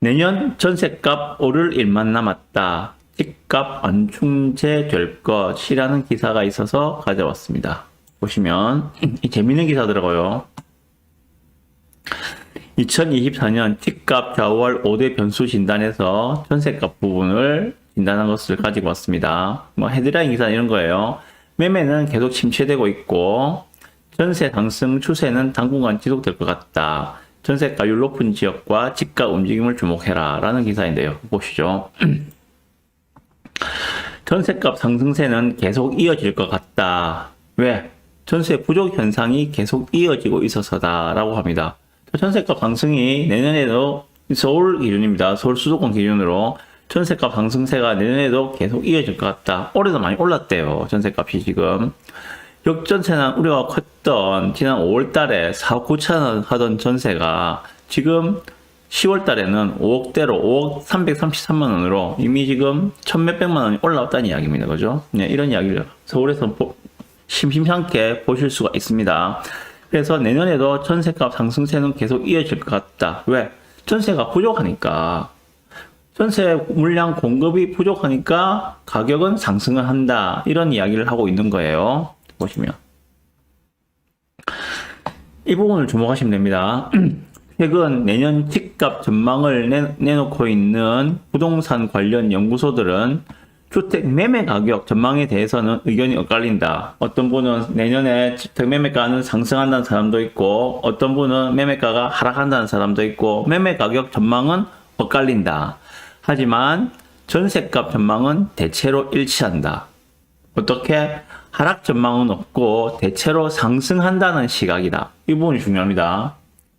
내년 전세값 오를 일만 남았다. 집값 완충제 될 것이라는 기사가 있어서 가져왔습니다. 보시면 이 재밌는 기사더라고요. 2024년 집값 좌우할 5대 변수 진단에서 전세값 부분을 진단한 것을 가지고 왔습니다. 뭐 헤드라인 기사 이런 거예요. 매매는 계속 침체되고 있고 전세 상승 추세는 당분간 지속될 것 같다. 전세가율 높은 지역과 집값 움직임을 주목해라. 라는 기사인데요. 보시죠. 전세값 상승세는 계속 이어질 것 같다. 왜? 전세 부족 현상이 계속 이어지고 있어서다. 라고 합니다. 전세값 상승이 내년에도 서울 기준입니다. 서울 수도권 기준으로 전세값 상승세가 내년에도 계속 이어질 것 같다. 올해도 많이 올랐대요. 전세값이 지금. 역전세난 우려가 컸던 지난 5월 달에 4억 9천 원 하던 전세가 지금 10월 달에는 5억대로 5억 333만 원으로 이미 지금 천 몇백만 원이 올라왔다는 이야기입니다. 그죠? 네, 이런 이야기를 서울에서 보- 심심찮게 보실 수가 있습니다. 그래서 내년에도 전세값 상승세는 계속 이어질 것 같다. 왜? 전세가 부족하니까. 전세 물량 공급이 부족하니까 가격은 상승을 한다. 이런 이야기를 하고 있는 거예요. 보시면. 이 부분을 주목하시면 됩니다. 최근 내년 집값 전망을 내, 내놓고 있는 부동산 관련 연구소들은 주택 매매 가격 전망에 대해서는 의견이 엇갈린다. 어떤 분은 내년에 주택 매매가는 상승한다는 사람도 있고, 어떤 분은 매매가가 하락한다는 사람도 있고, 매매 가격 전망은 엇갈린다. 하지만 전세값 전망은 대체로 일치한다. 어떻게 하락 전망은 없고 대체로 상승한다는 시각이다. 이 부분이 중요합니다.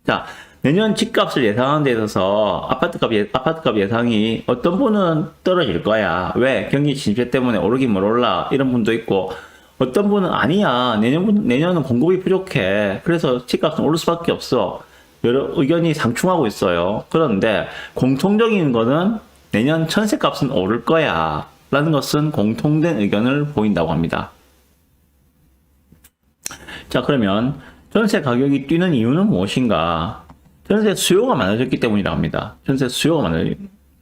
자, 내년 집값을 예상하는 데 있어서 아파트값, 예, 아파트값 예상이 어떤 분은 떨어질 거야. 왜? 경기 침체 때문에 오르긴 뭘 올라. 이런 분도 있고, 어떤 분은 아니야. 내년, 내년은 공급이 부족해. 그래서 집값은 오를 수밖에 없어. 여러 의견이 상충하고 있어요. 그런데 공통적인 거는 내년 천세값은 오를 거야. 라는 것은 공통된 의견을 보인다고 합니다. 자, 그러면 전세 가격이 뛰는 이유는 무엇인가? 전세 수요가 많아졌기 때문이라고 합니다. 전세 수요가 많아졌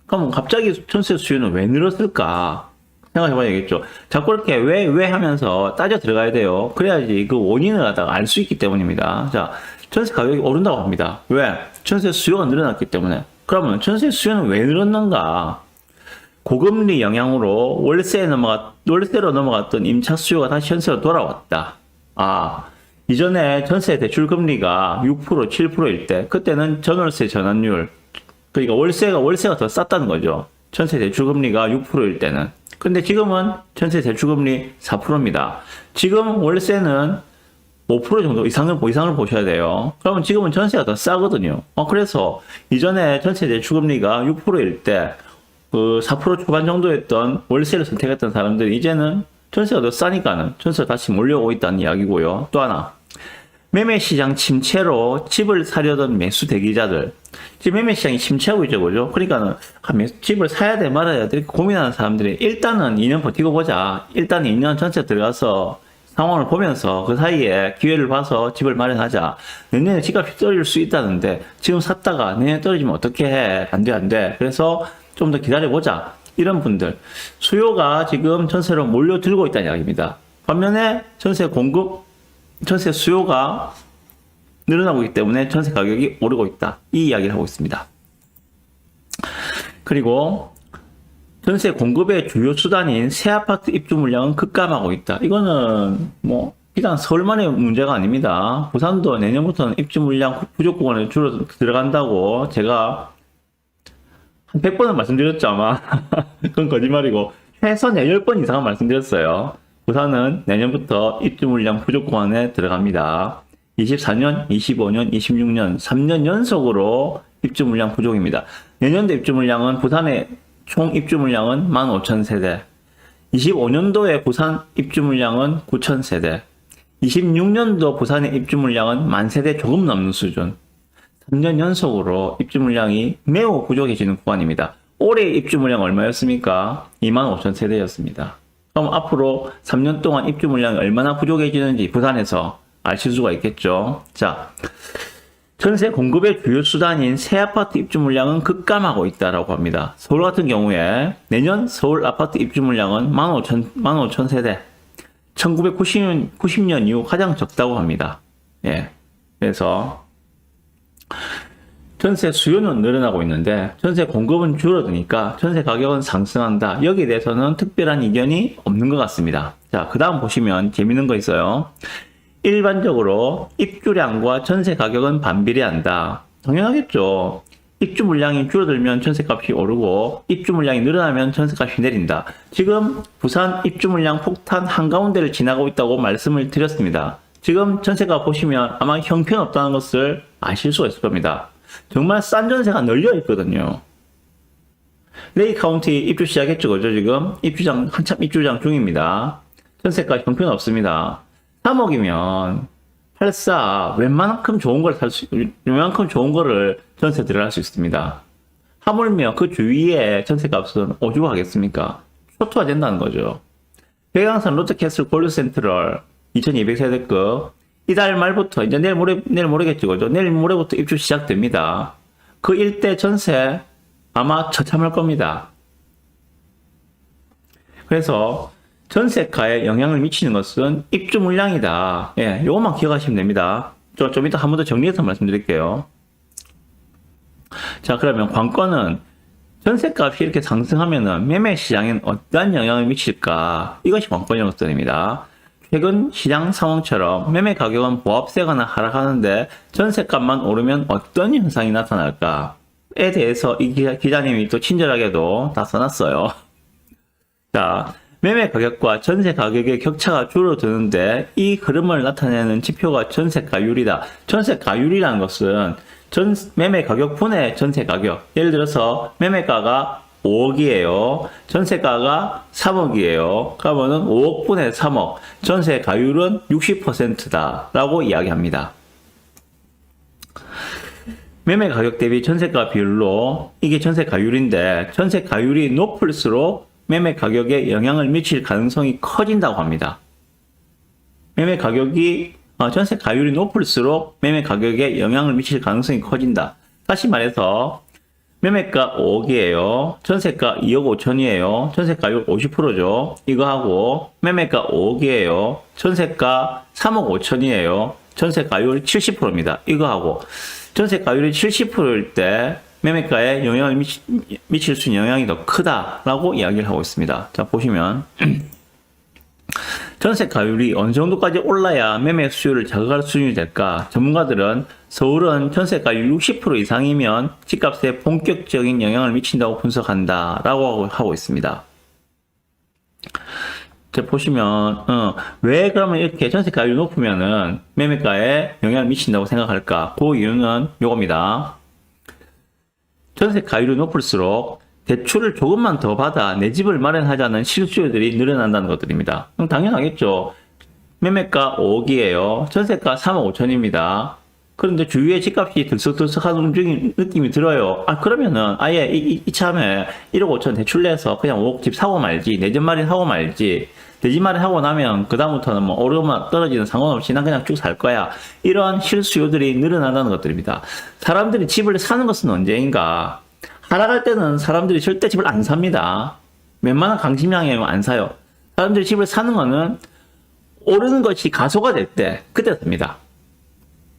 그럼 갑자기 전세 수요는 왜 늘었을까? 생각해 봐야 겠죠. 자꾸 이렇게 왜, 왜 하면서 따져 들어가야 돼요. 그래야지 그 원인을 갖다가 알 수 있기 때문입니다. 자, 전세 가격이 오른다고 합니다. 왜? 전세 수요가 늘어났기 때문에. 그러면 전세 수요는 왜 늘었는가? 고금리 영향으로 월세에 넘어갔, 월세로 넘어갔던 임차 수요가 다시 전세로 돌아왔다. 아, 이전에 전세 대출 금리가 6% 7%일 때 그때는 전월세 전환율 그러니까 월세가 월세가 더 쌌다는 거죠. 전세 대출 금리가 6%일 때는. 근데 지금은 전세 대출 금리 4%입니다. 지금 월세는 5% 정도 이상을 이상을 보셔야 돼요. 그러면 지금은 전세가 더 싸거든요. 어 그래서 이전에 전세 대출 금리가 6%일 때 그 4% 초반 정도였던 월세를 선택했던 사람들이 이제는 전세가 더 싸니까는 전세가 다시 몰려오고 있다는 이야기고요. 또 하나 매매 시장 침체로 집을 사려던 매수 대기자들 지금 매매 시장이 침체하고 있죠, 그죠? 그러니까는 아, 매- 집을 사야 돼 말아야 돼 고민하는 사람들이 일단은 2년 버티고 보자. 일단 2년 전체 들어가서 상황을 보면서 그 사이에 기회를 봐서 집을 마련하자. 내년에 집값이 떨어질 수 있다는데 지금 샀다가 내년에 떨어지면 어떻게 해? 안 돼, 안 돼. 그래서 좀 더 기다려보자. 이런 분들. 수요가 지금 전세로 몰려들고 있다는 이야기입니다. 반면에 전세 공급, 전세 수요가 늘어나고 있기 때문에 전세 가격이 오르고 있다. 이 이야기를 하고 있습니다. 그리고 전세 공급의 주요 수단인 새 아파트 입주 물량은 급감하고 있다. 이거는 뭐 비단 서울만의 문제가 아닙니다. 부산도 내년부터는 입주 물량 부족 구간에 줄어 들어간다고 제가 한 100번은 말씀드렸죠, 아마. 그건 거짓말이고 최소 10번 이상은 말씀드렸어요. 부산은 내년부터 입주 물량 부족 구간에 들어갑니다. 24년, 25년, 26년 3년 연속으로 입주 물량 부족입니다. 내년도 입주 물량은 부산의 총 입주 물량은 15,000세대. 25년도에 부산 입주 물량은 9,000세대. 26년도 부산의 입주 물량은 만 세대 조금 넘는 수준. 3년 연속으로 입주 물량이 매우 부족해지는 구간입니다. 올해 입주 물량 얼마였습니까? 2만 5천 세대였습니다. 그럼 앞으로 3년 동안 입주 물량이 얼마나 부족해지는지 부산에서 아실 수가 있겠죠. 자, 전세 공급의 주요 수단인 새 아파트 입주 물량은 급감하고 있다라고 합니다. 서울 같은 경우에 내년 서울 아파트 입주 물량은 15,000, 15,000 세대. 1990년 90년 이후 가장 적다고 합니다. 예. 그래서 전세 수요는 늘어나고 있는데 전세 공급은 줄어드니까 전세 가격은 상승한다. 여기에 대해서는 특별한 이견이 없는 것 같습니다. 자, 그 다음 보시면 재밌는 거 있어요. 일반적으로 입주량과 전세 가격은 반비례한다. 당연하겠죠. 입주 물량이 줄어들면 전세값이 오르고 입주 물량이 늘어나면 전세값이 내린다. 지금 부산 입주 물량 폭탄 한가운데를 지나고 있다고 말씀을 드렸습니다. 지금 전세가 보시면 아마 형편없다는 것을 아실 수가 있을 겁니다. 정말 싼 전세가 널려 있거든요. 레이 카운티 입주 시작했죠, 그죠? 지금 입주장 한참 입주장 중입니다. 전세가 형편 없습니다. 3억이면 84 웬만큼 좋은 걸 살 수, 웬만큼 좋은 거를 전세 들어갈 수 있습니다. 하물며 그 주위에 전세 값은 오죽하겠습니까? 초토화 된다는 거죠. 백양산 롯데캐슬 골드 센트럴 2200세대급 이달 말부터 이제 내일 모레 내일 모레겠죠, 그죠? 내일 모레부터 입주 시작됩니다. 그 일대 전세 아마 처참할 겁니다. 그래서 전세가에 영향을 미치는 것은 입주 물량이다. 예, 요것만 기억하시면 됩니다. 좀, 좀 이따 한 번 더 정리해서 말씀드릴게요. 자, 그러면 관건은 전세값이 이렇게 상승하면은 매매 시장엔 어떠한 영향을 미칠까? 이것이 관건이라고 써입니다. 최근 시장 상황처럼 매매 가격은 보합세거나 하락하는데 전세값만 오르면 어떤 현상이 나타날까?에 대해서 이 기자, 기자님이 또 친절하게도 다 써놨어요. 자, 매매 가격과 전세 가격의 격차가 줄어드는데 이 흐름을 나타내는 지표가 전세가율이다. 전세가율이라는 것은 전 매매 가격 분의 전세 가격. 예를 들어서 매매가가 5억이에요. 전세가가 3억이에요. 그러면은 5억 분의 3억. 전세 가율은 60%다. 라고 이야기합니다. 매매 가격 대비 전세가 비율로 이게 전세 가율인데 전세 가율이 높을수록 매매 가격에 영향을 미칠 가능성이 커진다고 합니다. 매매 가격이 어, 전세 가율이 높을수록 매매 가격에 영향을 미칠 가능성이 커진다. 다시 말해서 매매가 5억이에요. 전세가 2억 5천이에요. 전세가율 50%죠. 이거 하고 매매가 5억이에요. 전세가 3억 5천이에요. 전세가율 70%입니다. 이거 하고 전세가율이 70%일 때 매매가에 영향을 미치, 수 있는 영향이 더 크다라고 이야기를 하고 있습니다. 자 보시면 전세 가율이 어느 정도까지 올라야 매매 수요를 자극할 수준이 될까? 전문가들은 서울은 전세 가율 60% 이상이면 집값에 본격적인 영향을 미친다고 분석한다 라고 하고 있습니다. 자, 보시면, 어, 왜 그러면 이렇게 전세 가율이 높으면은 매매가에 영향을 미친다고 생각할까? 그 이유는 요겁니다. 전세 가율이 높을수록 대출을 조금만 더 받아 내 집을 마련하자는 실수요들이 늘어난다는 것들입니다. 그럼 당연하겠죠. 매매가 5억이에요. 전세가 3억 5천입니다. 그런데 주위에 집값이 들썩들썩하는 움직임, 느낌이 들어요. 아, 그러면은 아예 이, 이, 이 참에 1억 5천 대출 내서 그냥 5억 집 사고 말지, 내집 마련 하고 말지, 내집 마련 하고 나면 그다음부터는 뭐 오르거나 떨어지는 상관없이 난 그냥 쭉 살 거야. 이런 실수요들이 늘어난다는 것들입니다. 사람들이 집을 사는 것은 언제인가? 하락할 때는 사람들이 절대 집을 안 삽니다. 웬만한 강심량이면 안 사요. 사람들이 집을 사는 거는 오르는 것이 가소가 될 때, 그때 삽니다.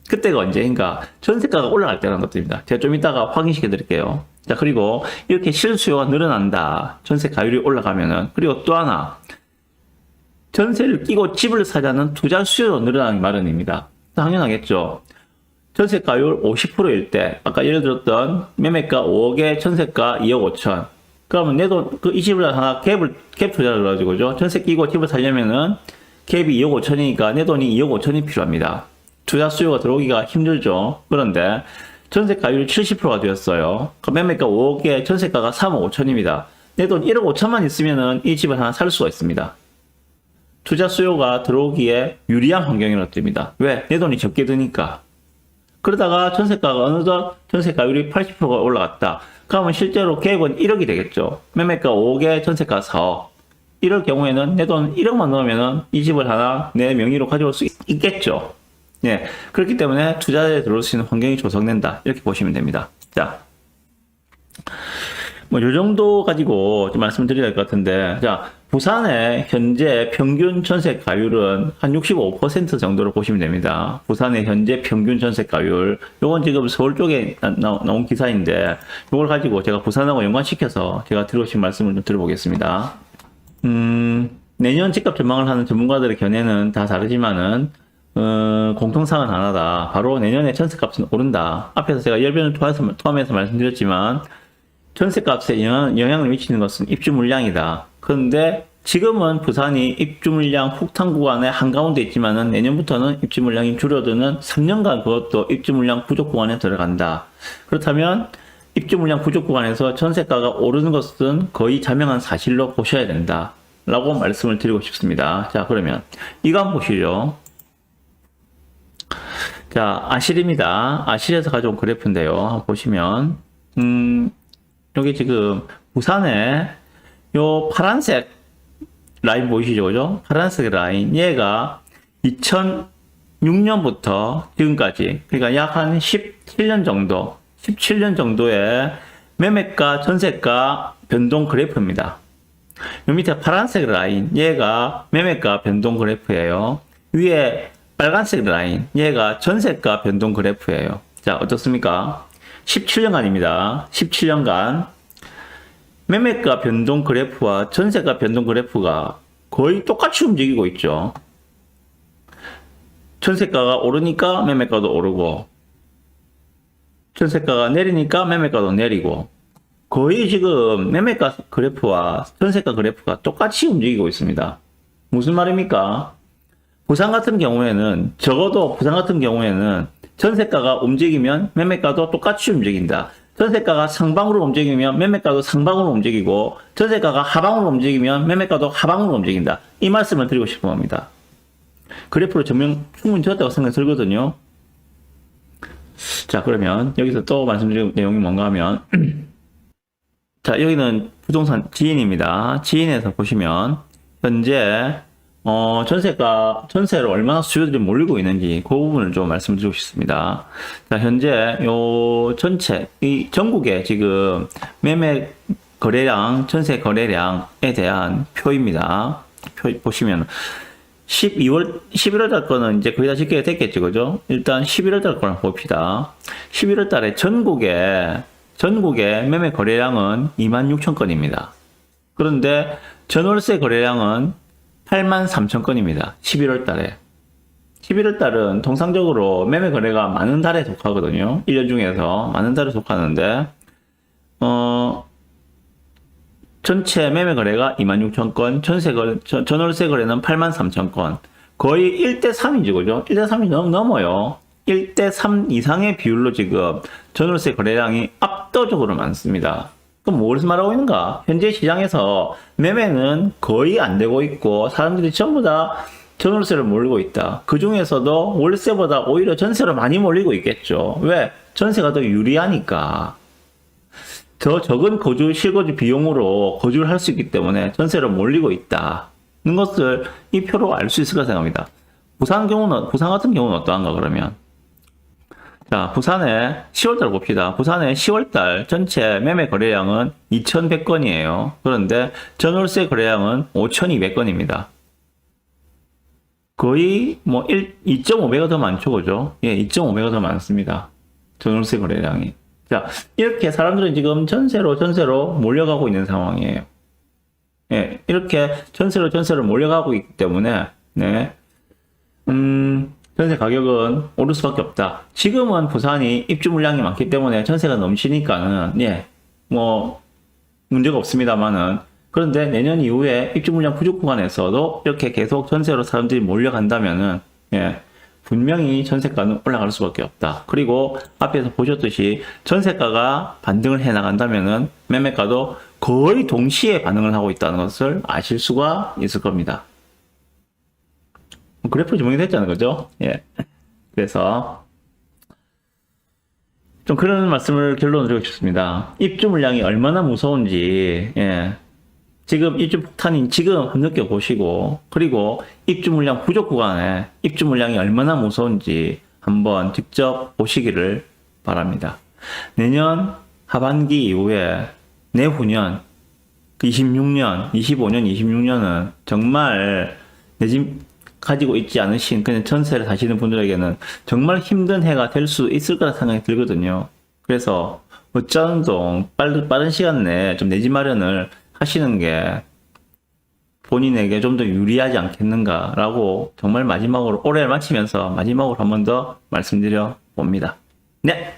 그때가 언제인가? 전세가가 올라갈 때라는 것들입니다. 제가 좀 이따가 확인시켜 드릴게요. 자, 그리고 이렇게 실수요가 늘어난다. 전세 가율이 올라가면은. 그리고 또 하나. 전세를 끼고 집을 사자는 투자 수요도 늘어나는 마련입니다. 당연하겠죠. 전세 가율 50%일 때, 아까 예를 들었던 매매가 5억에 전세가 2억 5천. 그러면 내 돈, 그 이 집을 하나 갭을, 갭 투자를 해가지고죠. 전세 끼고 집을 살려면은 갭이 2억 5천이니까 내 돈이 2억 5천이 필요합니다. 투자 수요가 들어오기가 힘들죠. 그런데 전세가율이 70%가 되었어요. 그 매매가 5억에 전세가가 3억 5천입니다. 내 돈 1억 5천만 있으면은 이 집을 하나 살 수가 있습니다. 투자 수요가 들어오기에 유리한 환경이라고 됩니다. 왜? 내 돈이 적게 드니까. 그러다가 전세가가 어느덧 전세가율이 80%가 올라갔다. 그러면 실제로 갭은 1억이 되겠죠. 매매가 5억에 전세가 4억. 이럴 경우에는 내 돈 1억만 넣으면은 이 집을 하나 내 명의로 가져올 수 있, 겠죠 예. 그렇기 때문에 투자자에 들어올 수 있는 환경이 조성된다. 이렇게 보시면 됩니다. 자. 뭐, 요 정도 가지고 좀 말씀을 드려야 될 것 같은데, 자, 부산의 현재 평균 전세 가율은 한 65% 정도로 보시면 됩니다. 부산의 현재 평균 전세 가율. 요건 지금 서울 쪽에 나, 나- 나온 기사인데, 요걸 가지고 제가 부산하고 연관시켜서 제가 싶은 말씀을 좀 드려보겠습니다. 음, 내년 집값 전망을 하는 전문가들의 견해는 다 다르지만은, 어, 공통사항은 하나다. 바로 내년에 전세값은 오른다. 앞에서 제가 열변을 토해서, 토함해서 말씀드렸지만, 전세값에 영향, 영향을 미치는 것은 입주 물량이다. 그런데 지금은 부산이 입주 물량 폭탄 구간에 한가운데 있지만은 내년부터는 입주 물량이 줄어드는 3년간 그것도 입주 물량 부족 구간에 들어간다. 그렇다면 입주 물량 부족 구간에서 전세가가 오르는 것은 거의 자명한 사실로 보셔야 된다. 라고 말씀을 드리고 싶습니다. 자, 그러면 이거 한번 보시죠. 자, 아실입니다. 아실에서 가져온 그래프인데요. 보시면, 음, 여기 지금 부산에 요 파란색 라인 보이시죠? 그죠? 파란색 라인. 얘가 2006년부터 지금까지, 그러니까 약 한 17년 정도, 17년 정도의 매매가, 전세가 변동 그래프입니다. 요 밑에 파란색 라인, 얘가 매매가 변동 그래프예요. 위에 빨간색 라인, 얘가 전세가 변동 그래프예요. 자, 어떻습니까? 17년간입니다. 17년간 매매가 변동 그래프와 전세가 변동 그래프가 거의 똑같이 움직이고 있죠. 전세가가 오르니까 매매가도 오르고, 전세가가 내리니까 매매가도 내리고, 거의 지금 매매가 그래프와 전세가 그래프가 똑같이 움직이고 있습니다. 무슨 말입니까? 부산 같은 경우에는 적어도 부산 같은 경우에는 전세가가 움직이면 매매가도 똑같이 움직인다. 전세가가 상방으로 움직이면 매매가도 상방으로 움직이고 전세가가 하방으로 움직이면 매매가도 하방으로 움직인다. 이 말씀을 드리고 싶은 겁니다. 그래프로 증명 충분히 되었다고 생각이 들거든요. 자 그러면 여기서 또 말씀드릴 내용이 뭔가 하면 자 여기는 부동산 지인입니다. 지인에서 보시면 현재 어, 전세가, 전세를 얼마나 수요들이 몰리고 있는지 그 부분을 좀 말씀드리고 싶습니다. 자, 현재 요 전체, 이 전국의 지금 매매 거래량, 전세 거래량에 대한 표입니다. 표 보시면 12월, 11월 달 거는 이제 거의 다 집계가 됐겠죠, 그죠? 일단 11월 달 거를 봅시다. 11월 달에 전국에, 전국의 매매 거래량은 2만 6천 건입니다. 그런데 전월세 거래량은 8만 3천 건입니다. 11월 달에. 11월 달은 통상적으로 매매 거래가 많은 달에 속하거든요. 1년 중에서 많은 달에 속하는데, 어, 전체 매매 거래가 2만 6천 건, 전세 거래, 전- 전월세 거래는 8만 3천 건. 거의 1대 3이죠, 그죠? 1대 3이 넘, 넘어요. 1대 3 이상의 비율로 지금 전월세 거래량이 압도적으로 많습니다. 그럼 무엇을 말하고 있는가? 현재 시장에서 매매는 거의 안 되고 있고 사람들이 전부 다 전월세를 몰리고 있다. 그 중에서도 월세보다 오히려 전세로 많이 몰리고 있겠죠. 왜? 전세가 더 유리하니까. 더 적은 거주 실거주 비용으로 거주를 할 수 있기 때문에 전세로 몰리고 있다는 것을 이 표로 알 수 있을 까 생각합니다. 부산 경우는 부산 같은 경우는 어떠한가 그러면? 자, 부산의 10월달 봅시다. 부산의 10월달 전체 매매 거래량은 2,100건이에요. 그런데 전월세 거래량은 5,200건입니다. 거의 뭐 1, 2.5배가 더 많죠, 그죠? 예, 2.5배가 더 많습니다. 전월세 거래량이. 자, 이렇게 사람들은 지금 전세로 전세로 몰려가고 있는 상황이에요. 예, 이렇게 전세로 전세로 몰려가고 있기 때문에, 네. 음, 전세 가격은 오를 수밖에 없다. 지금은 부산이 입주 물량이 많기 때문에 전세가 넘치니까는, 예, 뭐, 문제가 없습니다만은, 그런데 내년 이후에 입주 물량 부족 구간에서도 이렇게 계속 전세로 사람들이 몰려간다면은, 예, 분명히 전세가는 올라갈 수밖에 없다. 그리고 앞에서 보셨듯이 전세가가 반등을 해 나간다면은 매매가도 거의 동시에 반응을 하고 있다는 것을 아실 수가 있을 겁니다. 그래프 증명이 됐잖아요. 그죠? 예. 그래서 좀 그런 말씀을 결론을 드리고 싶습니다. 입주 물량이 얼마나 무서운지, 예. 지금 입주 폭탄인 지금 느껴보시고 그리고 입주 물량 부족 구간에 입주 물량이 얼마나 무서운지 한번 직접 보시기를 바랍니다. 내년 하반기 이후에 내후년 26년, 25년, 26년은 정말 내 집 가지고 있지 않으신 그냥 전세를 사시는 분들에게는 정말 힘든 해가 될 수 있을 거라 생각이 들거든요. 그래서 어쩌든 빠른, 빠른 시간 내에 좀 내 집 마련을 하시는 게 본인에게 좀 더 유리하지 않겠는가라고 정말 마지막으로 올해를 마치면서 마지막으로 한 번 더 말씀드려 봅니다. 네.